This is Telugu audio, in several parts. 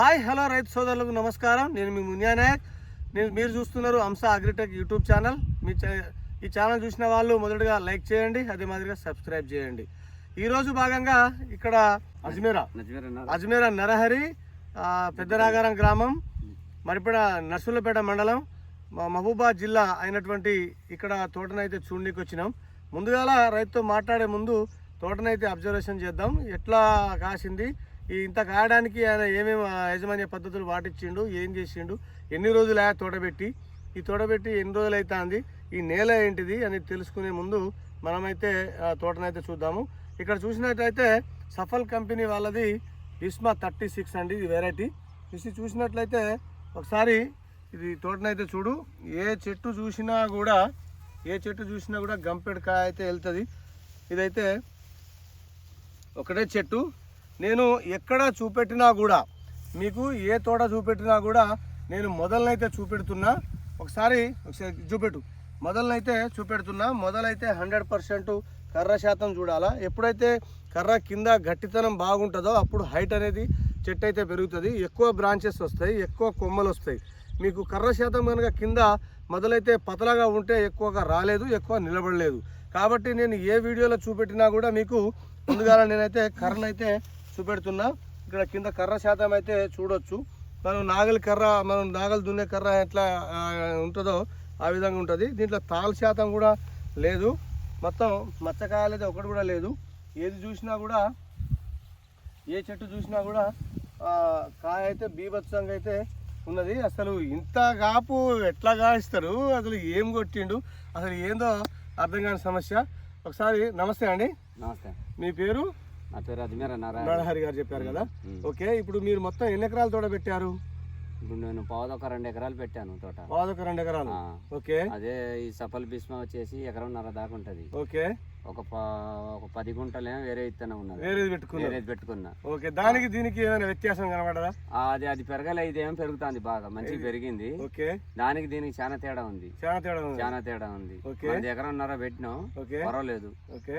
హాయ్ హలో రైతు సోదరులకు నమస్కారం. నేను మీ మునియా నాయక్. నేను మీరు చూస్తున్నారు అంశ అగ్రిటెక్ యూట్యూబ్ ఛానల్. మీ ఈ ఛానల్ చూసిన వాళ్ళు మొదటగా లైక్ చేయండి అదే మాదిరిగా సబ్స్క్రైబ్ చేయండి. ఈరోజు భాగంగా ఇక్కడ అజ్మీరా. అజ్మీరా నరహరి ఆ, పెద్దనాగారం గ్రామం మరిపడ నర్సులపేట మండలం మహబూబాద్ జిల్లా అయినటువంటి ఇక్కడ తోటనైతే చూడడానికి వచ్చినాం ముందుగాల రైతుతో మాట్లాడే ముందు తోటనైతే అబ్జర్వేషన్ చేద్దాం. ఎట్లా కాసింది? ఇంత కాయడానికి ఆయన ఏమేమి యాజమాన్య పద్ధతులు పాటించిండు ఏం చేసిండు ఎన్ని రోజులు ఆ తోడబెట్టి ఈ తోడబెట్టి ఎన్ని రోజులు అవుతుంది ఈ నేల ఏంటిది అని తెలుసుకునే ముందు మనమైతే ఆ, తోటనైతే చూద్దాము. ఇక్కడ చూసినట్టయితే సఫల్ కంపెనీ వాళ్ళది ఇస్మా థర్టీ సిక్స్ అండి ఇది వెరైటీ. ఇది చూసినట్లయితే ఒకసారి ఇది తోటనైతే చూడు ఏ చెట్టు చూసినా కూడా ఏ చెట్టు చూసినా కూడా గంపెడు కాయ అయితే వెళ్తుంది. ఇదైతే ఒకటే చెట్టు నేను ఎక్కడ చూపెట్టినా కూడా మీకు ఏ తోట చూపెట్టినా కూడా నేను మొదలనైతే చూపెడుతున్నా. ఒకసారి ఒకసారి చూపెట్టు. మొదలనైతే చూపెడుతున్నా. మొదలైతే హండ్రెడ్ పర్సెంట్ కర్ర శాతం చూడాలా. ఎప్పుడైతే కర్ర కింద గట్టితనం బాగుంటుందో అప్పుడు హైట్ అనేది చెట్టు అయితే పెరుగుతుంది. ఎక్కువ బ్రాంచెస్ వస్తాయి ఎక్కువ కొమ్మలు వస్తాయి. మీకు కర్ర శాతం కనుక కింద మొదలైతే పతలగా ఉంటే ఎక్కువగా రాలేదు ఎక్కువ నిలబడలేదు. కాబట్టి నేను ఏ వీడియోలో చూపెట్టినా కూడా మీకు ముందుగా నేనైతే కర్రనైతే చూపెడుతున్నా. ఇక్కడ కింద కర్ర శాతం అయితే చూడొచ్చు. మనం నాగలి కర్ర మనం నాగలి దున్నే కర్ర ఎట్లా ఉంటుందో ఆ విధంగా ఉంటుంది. దీంట్లో తాల్ శాతం కూడా లేదు. మొత్తం మచ్చకాయలు అయితే ఒకటి కూడా లేదు. ఏది చూసినా కూడా ఏ చెట్టు చూసినా కూడా కాయ అయితే బీభత్సంగా అయితే ఉన్నది. అసలు ఇంత కాపు ఎట్లా కాయిస్తారు? అసలు ఏం కొట్టిండు? అసలు ఏందో అర్థం కాని సమస్య. ఒకసారి నమస్తే అండి. నమస్తే. మీ పేరు? నా పేరు అజ్మీర్ నారాయణ. గారు చెప్పారు కదా. ఓకే ఇప్పుడు మీరు మొత్తం ఎన్ని ఎకరాల తోట పెట్టారు? ఇప్పుడు నేను పావుదొక రెండు ఎకరాలు పెట్టాను తోట. పాదొక రెండు ఎకరాలు. ఓకే. అదే ఈ సఫల్ భీష్మ వచ్చేసి ఎకరంన్నర దాకా ఉంటది. ఓకే. ఒక ఒక పది గుంటలేమో వేరే విత్తనం ఉన్నది. వేరేది పెట్టుకున్నారు. వేరేది పెట్టుకున్నా. ఓకే దానికి దీనికి ఏమైనా వ్యత్యాసం కనబడదా? అది అది పెరగలే ఇదేం పెరుగుతుంది బాగా మంచిగా పెరిగింది. ఓకే. దానికి దీనికి చాలా తేడా ఉంది. చాలా తేడా ఉంది. చాలా తేడా ఉంది. ఓకే. మనది ఎకరంన్నర పెట్టినాం. ఓకే. పర్వాలేదు. ఓకే.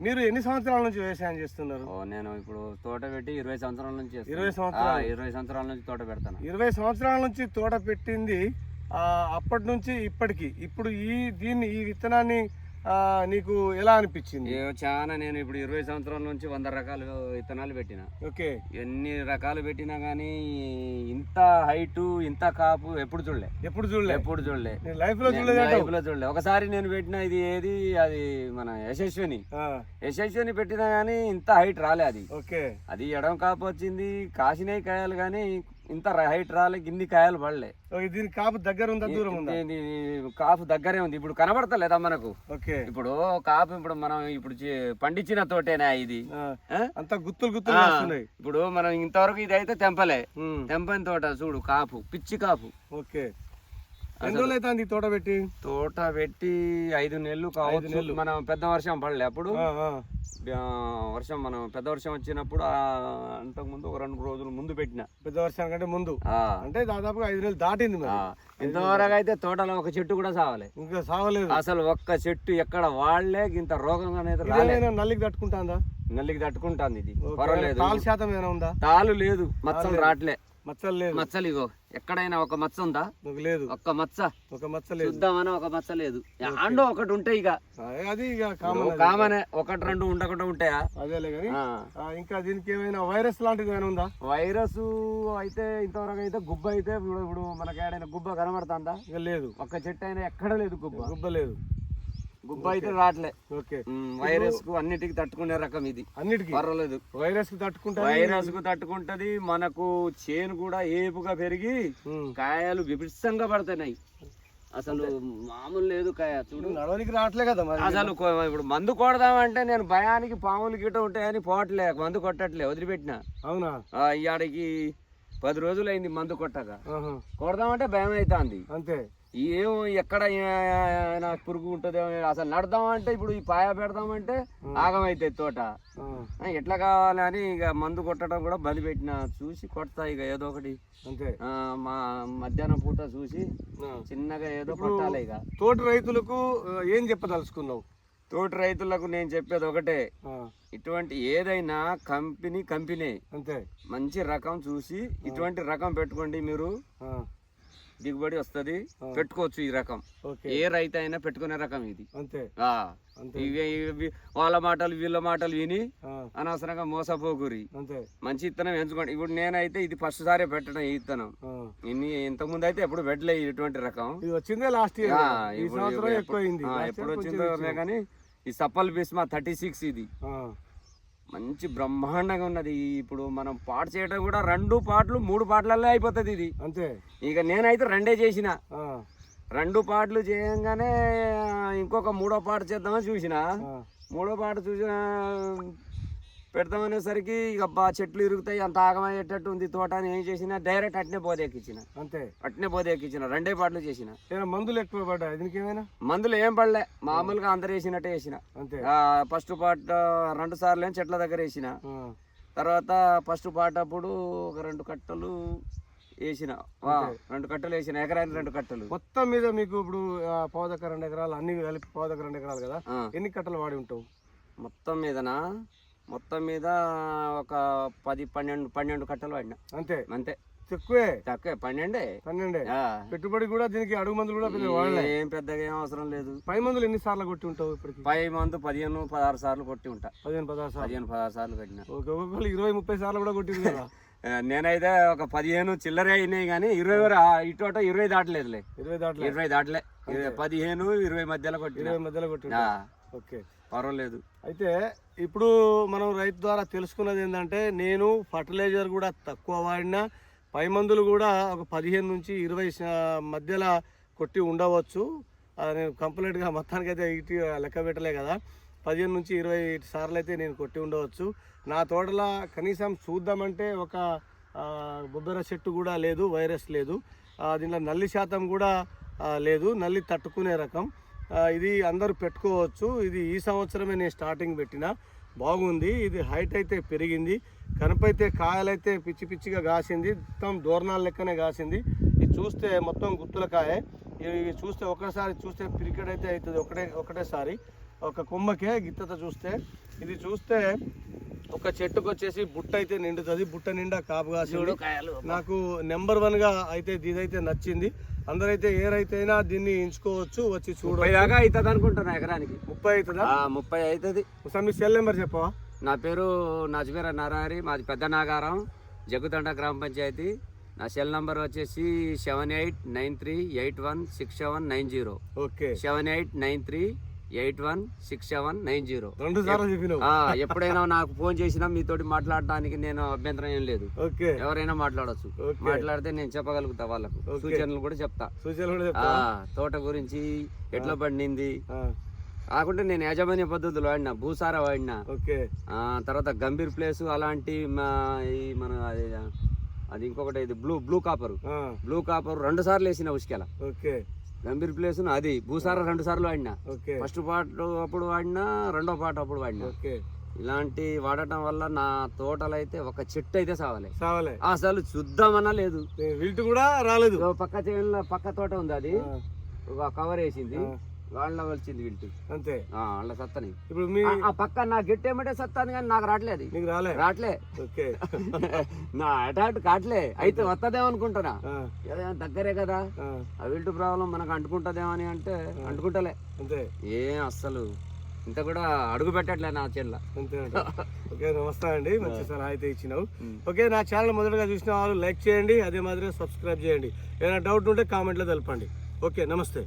మీరు ఎన్ని సంవత్సరాల నుంచి వ్యవసాయం చేస్తున్నారు? ఓ నేను ఇప్పుడు తోట పెట్టి ఇరవై సంవత్సరాల నుంచి. ఇరవై సంవత్సరాలు? ఇరవై సంవత్సరాల నుంచి తోట పెడతాను. ఇరవై సంవత్సరాల నుంచి తోట పెట్టింది ఆ, అప్పటి నుంచి ఇప్పటికి. ఇప్పుడు ఈ దీన్ని ఈ విత్తనాన్ని నీకు ఎలా అనిపించింది? చాలా నేను ఇప్పుడు ఇరవై సంవత్సరాల నుంచి వంద రకాల విత్తనాలు పెట్టిన. ఓకే. ఎన్ని రకాలు పెట్టినా కానీ ఇంత హైట్ ఇంత కాపు ఎప్పుడు చూడలే. ఎప్పుడు చూడలే? ఎప్పుడు చూడలే. లైఫ్లో చూడలేదు. లైఫ్లో చూడలే. ఒకసారి నేను పెట్టిన ఇది ఏది? అది మన యశస్విని. యశస్విని పెట్టినా కానీ ఇంత హైట్ రాలే అది. ఓకే. అది ఎడం కాపు వచ్చింది కాసినాయి కాయలు కానీ ఇంత హైట్ రాలే ఇన్ని కాయలు పడలే. దీని కాపు దగ్గర ఉందా దూరం ఉందా? కాపు దగ్గరే ఉంది. ఇప్పుడు కనబడతలేదా మనకు? ఓకే. ఇప్పుడు కాపు ఇప్పుడు మనం ఇప్పుడు పండించిన తోటేనా ఇది? అంతా గుత్తులు గుత్తులు ఇప్పుడు మనం ఇంతవరకు ఇది అయితే తెంపలే తెంపని తోట చూడు కాపు పిచ్చి కాపు. ఓకే. ఎన్ని రోజులు తోట పెట్టి? తోట పెట్టి ఐదు నెలలు కావచ్చు. మనం పెద్ద వర్షం పడలే అప్పుడు. వర్షం మనం పెద్ద వర్షం వచ్చినప్పుడు అంతకు ముందు ఒక రెండు రోజులు ముందు పెట్టిన. పెద్ద వర్షం కంటే ముందు. అంటే దాదాపుగా ఐదు నెలలు దాటింది ఇంతవరకు అయితే తోటలో ఒక చెట్టు కూడా సావలే. ఇంకా సావలేదు. అసలు ఒక్క చెట్టు ఎక్కడ వాళ్ళే ఇంత రోగం అనేది రాలే. ఇదేమైనా నల్లికి తట్టుకుంటాందా? నల్లికి తట్టుకుంటాంది ఇది. పర్వాలేదు. తాలు శాతం ఏమైనా ఉందా? తాలు లేదు మచ్చలు రాట్లే. మచ్చలు లేదు. మచ్చలు ఇగో ఎక్కడైనా ఒక మచ్చ ఉందా? లేదు. ఒక్క మచ్చ? ఒక మచ్చ లేదు. చూద్దామని ఒక మచ్చ లేదు. అండో ఒకటి ఉంటాయి ఇక అది ఇక కామన్ అది. కామనే ఒకటి రెండు ఉండకుండా ఉంటాయా? అదేలే కానీ ఆ. ఆ, ఇంకా దీనికి ఏమైనా వైరస్ లాంటిది ఏమైనా ఉందా? వైరస్ అయితే ఇంతవరకు అయితే గుబ్బ అయితే ఇప్పుడు ఇప్పుడు మనకి ఏడైనా గుబ్బ కనబడుతుందా? ఇంకా లేదు. ఒక్క చెట్టు అయినా ఎక్కడ లేదు గుబ్బ? గుబ్బ లేదు. గుబ్బ అయితే రావట్లే ఓకే. వైరస్కు అన్నిటికి తట్టుకునే రకం ఇది. అన్నిటికీ? పర్వాలేదు. వైరస్కి తట్టుకుంటా వైరస్కు తట్టుకుంటది మనకు చేను కూడా ఏపుగా పెరిగి. కాయలు విభిత్సంగా పడుతున్నాయి. అసలు మామూలు లేదు కాయ చూడు. నడవనికి రావట్లే కదా మరి అసలు ఇప్పుడు మందు కొడదామంటే నేను భయానికి పాములు గిట్ట ఉంటాయని పోవట్లే మందు కొట్టట్లే వదిలిపెట్టిన. అవునా? ఇయాడికి పది రోజులు అయింది మందు కొట్టక. కొడదామంటే భయం అవుతుంది అంతే. ఏం ఎక్కడ నాకు పురుగు ఉంటుందో అసలు నడదామంటే ఇప్పుడు ఈ పాయ పెడదామంటే ఆగమైతే తోట. ఎట్లా కావాలని ఇక మందు కొట్టడం కూడా బలి పెట్టిన చూసి కొడతా ఇక ఏదో ఒకటి. మా మధ్యాహ్నం పూట చూసి. చిన్నగా ఏదో కొట్టాలి ఇక. తోటి రైతులకు ఏం చెప్పదలుచుకున్నావు? తోటి రైతులకు నేను చెప్పేది ఒకటే. ఇటువంటి ఏదైనా కంపెనీ కంపెనీ. అంతే. మంచి రకం చూసి ఇటువంటి రకం పెట్టుకోండి మీరు. దిగుబడి వస్తది. పెట్టుకోవచ్చు ఈ రకం. ఏ రైతు అయినా పెట్టుకునే రకం ఇది. వాళ్ళ మాటలు వీళ్ళ మాటలు విని అనవసరంగా మోసపోకురి. మంచి ఇత్తనం ఎంచుకోండి. ఇప్పుడు నేనైతే ఇది ఫస్ట్ సారే పెట్టడం ఈ ఇత్తనం. ఇన్ని ఇంతకుముందు అయితే ఎప్పుడు పెట్టలే ఇటువంటి రకం. ఇది వచ్చిందే లాస్ట్ ఇయర్. ఎప్పుడు వచ్చిందో కానీ ఈ సప్పల్ బిస్మా థర్టీ సిక్స్ ఇది. మంచి బ్రహ్మాండంగా ఉన్నది. ఇప్పుడు మనం పాట చేయడం కూడా రెండు పాటలు మూడు పాటలల్లో అయిపోతుంది ఇది. అంతే. ఇక నేనైతే రెండే చేసిన. రెండు పాటలు చేయంగానే ఇంకొక మూడో పాట చేద్దామని చూసిన. మూడో పాట చూసిన పెడతామనేసరికి ఇక బా చెట్లు ఇరుగుతాయి అంత ఆగమయ్యేటట్టు ఉంది తోట అని ఏం చేసిన డైరెక్ట్ అట్నే బోదెక్కిచ్చిన. అంతే. అట్నే బోదెక్కిచ్చిన రెండే పాటలు చేసిన. మందులు ఎక్కువ పడ్డా దీనికి ఏమైనా? మందులు ఏం పడలే మామూలుగా అందరు వేసినట్టే వేసిన. అంతే. ఫస్ట్ పాట రెండు సార్లు ఏం చెట్ల దగ్గర వేసిన. తర్వాత ఫస్ట్ పాట అప్పుడు ఒక రెండు కట్టలు వేసిన. రెండు కట్టలు వేసిన ఎకరానికి రెండు కట్టలు. మొత్తం మీద మీకు ఇప్పుడు ఆ, పావుదక్క రెండు ఎకరాలు అన్ని కలిపి పావుదక్క రెండు ఎకరాలు కదా? ఎన్ని కట్టలు వాడి ఉంటావు? మొత్తం మీదనా? మొత్తం మీద ఒక పది పన్నెండు పన్నెండు కట్టలు వాడిన అంతే? అంతే. ఎక్కువే తక్కువే పన్నెండే. పన్నెండే. పెట్టుబడి కూడా దీనికి అడుగు మందులు కూడా ఏం పెద్దగా ఏం అవసరం లేదు. పై మందులు ఎన్ని సార్లు కొట్టి ఉంటావు ఇప్పటికి? పై మంత్ పదిహేను పదహారు సార్లు కొట్టి ఉంటా. పదిహేను పదహారు సార్లు? పదిహేను పదహారు సార్లు కట్టిన. ఒక్కొక్కరు ఇరవై ముప్పై సార్లు కూడా కొట్టింది కదా? నేనైతే ఒక పదిహేను చిల్లర అయినాయి కానీ ఇరవై ఇటు అటు ఇరవై దాటలేదులే. ఇరవై దాంట్లో? ఇరవై దాటలే. పదిహేను ఇరవై మధ్యలో కొట్టిన. ఇరవై మధ్యలో కొట్టి ఓకే. పర్వాలేదు. అయితే ఇప్పుడు మనం రైతు ద్వారా తెలుసుకున్నది ఏంటంటే నేను ఫర్టిలైజర్ కూడా తక్కువ వాడినా పై మందులు కూడా ఒక పదిహేను నుంచి ఇరవై మధ్యలో కొట్టి ఉండవచ్చు. నేను కంప్లీట్గా మొత్తానికి అయితే ఇటు లెక్క పెట్టలే కదా. పదిహేను నుంచి ఇరవై సార్లు అయితే నేను కొట్టి ఉండవచ్చు. నా తోటలో కనీసం చూద్దామంటే ఒక బొబ్బెర చెట్టు కూడా లేదు వైరస్ లేదు. దీంట్లో నల్లి శాతం కూడా లేదు. నల్లి తట్టుకునే రకం. ఇది అందరూ పెట్టుకోవచ్చు. ఇది ఈ సంవత్సరమే నేను స్టార్టింగ్ పెట్టిన. బాగుంది. ఇది హైట్ అయితే పెరిగింది. కనుపైతే కాయలైతే పిచ్చి పిచ్చిగా కాసింది. మొత్తం దూరణాల లెక్కనే కాసింది. ఇది చూస్తే మొత్తం గుత్తుల కాయ. ఇవి చూస్తే ఒకసారి చూస్తే పిరికెడ్ అయితే అవుతుంది. ఒకటే ఒకటేసారి. ఒక కొమ్మకే గిత్తత చూస్తే. ఇది చూస్తే ఒక చెట్టుకు వచ్చేసి బుట్ట అయితే నిండుతుంది. బుట్ట నిండా కాపు కాసింది. నాకు నెంబర్ వన్గా అయితే ఇదైతే నచ్చింది. అందరైతే ఏ రైతైనా దీన్ని ఎంచుకోవచ్చు వచ్చి చూడ అవుతుంది అనుకుంటున్నా ఎకరానికి. ముప్పై అవుతుందా? ఆ, ముప్పై అవుతుంది. ఒకసారి మీ సెల్ నెంబర్ చెప్పవా? నా పేరు నజ్మీర నారారి మాది పెద్ద నాగారం జగ్గుతండ గ్రామ పంచాయతీ. నా సెల్ నంబర్ వచ్చేసి seven eight nine three eight one six seven nine zero. Okay. Seven eight nine three eight one six seven nine zero. రెండు సార్లు ఎప్పుడైనా నాకు ఫోన్ చేసినా మీతోటి మాట్లాడడానికి నేను అభ్యంతరం ఏం లేదు. ఎవరైనా మాట్లాడొచ్చు. మాట్లాడితే నేను చెప్పగలుగుతా వాళ్ళకు. సూచనలు కూడా చెప్తా. సూచనలు తోట గురించి ఎట్లా పండింది? ఆ, కాకుంటే నేను యాజమాన్య పద్ధతులు వాడినా భూసార వాడినా. తర్వాత గంభీర్ ప్లేస్ అలాంటి ఈ మన అది ఇంకొకటి ఇది blue blue copper. Blue copper రెండు సార్లు వేసిన ఉసుకెల. ఓకే. గంభీర్ ప్లేస్ అది భూసార రెండు సార్లు వాడినా. ఫస్ట్ పాట అప్పుడు వాడినా రెండో పాట అప్పుడు వాడినా. ఇలాంటి వాడటం వల్ల నా తోటలు అయితే ఒక చెట్టు అయితే సావలే. సావలే. అసలు చూద్దామన్నా లేదు. విల్ట్ కూడా రాలేదు. పక్క చేనులో పక్క తోట ఉంది అది. ఒక కవర్ వేసింది. వాళ్ళ వచ్చింది వీళ్ళు. అంతే. వాళ్ళ సత్తని. ఇప్పుడు మీ ఆ- పక్క నా గట్టేమంటే సత్తాను కానీ నాకు రావట్లేదు నీకు రాలే? రావట్లే ఓకే. నా అటాట్ కావట్లే అయితే వస్తుందేమో అనుకుంటున్నా. దగ్గరే కదా. ఆ, విల్టు ప్రాబ్లం మనకు అంటుకుంటుందేమో అని అంటే అంటుకుంటలే. అంతే. ఏం అస్సలు. ఇంత కూడా అడుగు పెట్టట్లే నా చెల్ల. ఓకే నమస్తే అండి. మంచి సలహా అయితే ఇచ్చినావు. ఓకే నా ఛానల్ మొదటగా చూసిన వాళ్ళు లైక్ చేయండి. అదే మాదిరిగా సబ్స్క్రైబ్ చేయండి. ఏదైనా డౌట్ ఉంటే కామెంట్లో తెలపండి. ఓకే నమస్తే.